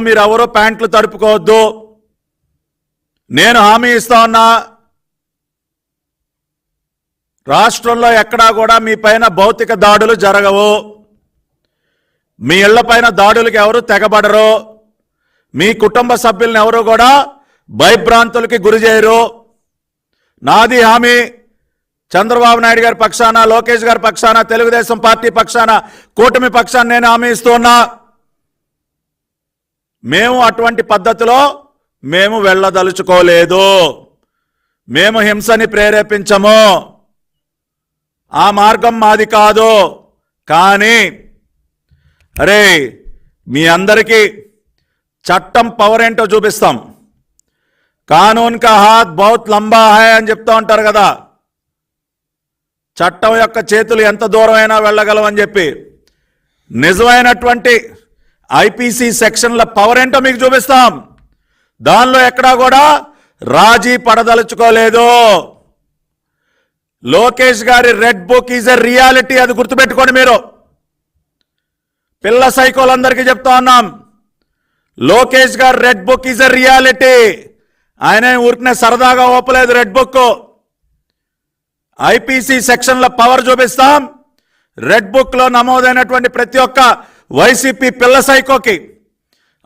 మీరు ఎవరో ప్యాంట్లు తడుపుకోవద్దు. నేను హామీ ఇస్తా ఉన్నా రాష్ట్రంలో ఎక్కడా కూడా మీ పైన భౌతిక దాడులు జరగవు. మీ ఇళ్ళ పైన దాడులకు ఎవరు తెగబడరు. మీ కుటుంబ సభ్యులను ఎవరు కూడా భయభ్రాంతులకి గురి చేయరు. నాది హామీ. చంద్రబాబు నాయుడు గారి పక్షాన లోకేష్ గారి పక్షాన తెలుగుదేశం పార్టీ పక్షాన కూటమి పక్షాన నేను హామీ ఇస్తున్నా మేము అటువంటి పద్ధతిలో మేము వెళ్ళదలుచుకోలేదు. మేము హింసని ప్రేరేపించము. ఆ మార్గం మాది కాదు. కానీ అరే మీ అందరికీ చట్టం పవర్ ఏంటో చూపిస్తాం. కానూన్ కా హాత్ బహుత్ లంబా హాయ్ అని చెప్తా ఉంటారు కదా. చట్టం యొక్క చేతులు ఎంత దూరమైనా వెళ్ళగలవని చెప్పి నిజమైనటువంటి ఐపీసీ సెక్షన్ల పవర్ ఏంటో మీకు చూపిస్తాం. దానిలో ఎక్కడా కూడా రాజీ పడదలుచుకోలేదు. Lokesh garu red book is a reality అది గుర్తుపెట్టుకోండి మీరు. పిల్ల సైకోలందరికీ చెప్తా ఉన్నాం. Lokesh garu red book is a reality. ఆయన ఊరికనే సరదాగా ఓపలేదు రెడ్ బుక్. ఐపీసీ సెక్షన్ల పవర్ చూపిస్తాం. రెడ్ బుక్లో నమోదైనటువంటి ప్రతి ఒక్క వైసీపీ పిల్ల సైకోకి.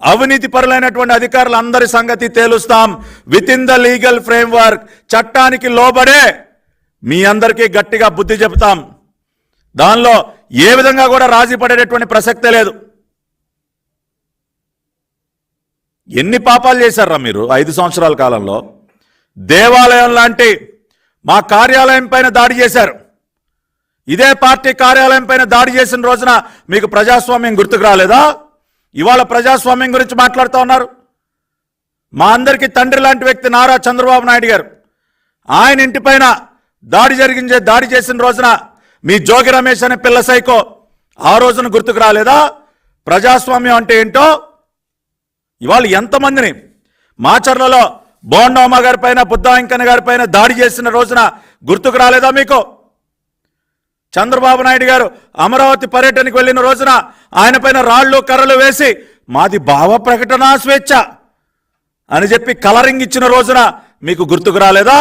అవినీతి పరులైనటువంటి అధికారులు అందరి సంగతి తేలుస్తాం. With in the legal framework చట్టానికి లోబడే మీ అందరికీ గట్టిగా బుద్ధి చెబుతాం. దానిలో ఏ విధంగా కూడా రాజీ పడేటటువంటి ప్రసక్తే లేదు. ఎన్ని పాపాలు చేశారా మీరు ఐదు సంవత్సరాల కాలంలో? దేవాలయం లాంటి మా కార్యాలయం పైన దాడి చేశారు. ఇదే పార్టీ కార్యాలయం పైన దాడి చేసిన రోజున మీకు ప్రజాస్వామ్యం గుర్తుకు రాలేదా? ఇవాళ ప్రజాస్వామ్యం గురించి మాట్లాడుతూ ఉన్నారు. మా అందరికీ తండ్రి లాంటి వ్యక్తి నారా చంద్రబాబు నాయుడు గారు. ఆయన ఇంటిపైన దాడి జరిగించే దాడి చేసిన రోజున మీ జోగి రమేష్ అనే పిల్ల సైకో ఆ రోజున గుర్తుకు రాలేదా? ప్రజాస్వామ్యం అంటే ఏంటో? ఇవాళ ఎంతమందిని మాచర్లలో బోండమ్మ గారి పైన బుద్ధా వెంకన్న గారి పైన దాడి చేసిన రోజున గుర్తుకు రాలేదా మీకు? చంద్రబాబు నాయుడు గారు అమరావతి పర్యటనకు వెళ్ళిన రోజున ఆయన పైన రాళ్ళు కర్రలు వేసి మాది భావ ప్రకటన స్వేచ్ఛ అని చెప్పి కలరింగ్ ఇచ్చిన రోజున మీకు గుర్తుకు రాలేదా?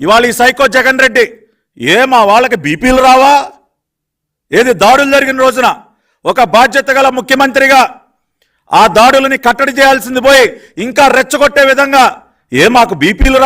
ఇవాళ ఈ సైకో జగన్ రెడ్డి ఏ మా వాళ్ళకి బీపీలు రావా? ఏది దాడులు జరిగిన రోజున ఒక బాధ్యత గల ముఖ్యమంత్రిగా ఆ దాడులని కట్టడి చేయాల్సింది పోయి ఇంకా రెచ్చగొట్టే విధంగా ఏ మాకు బీపీలు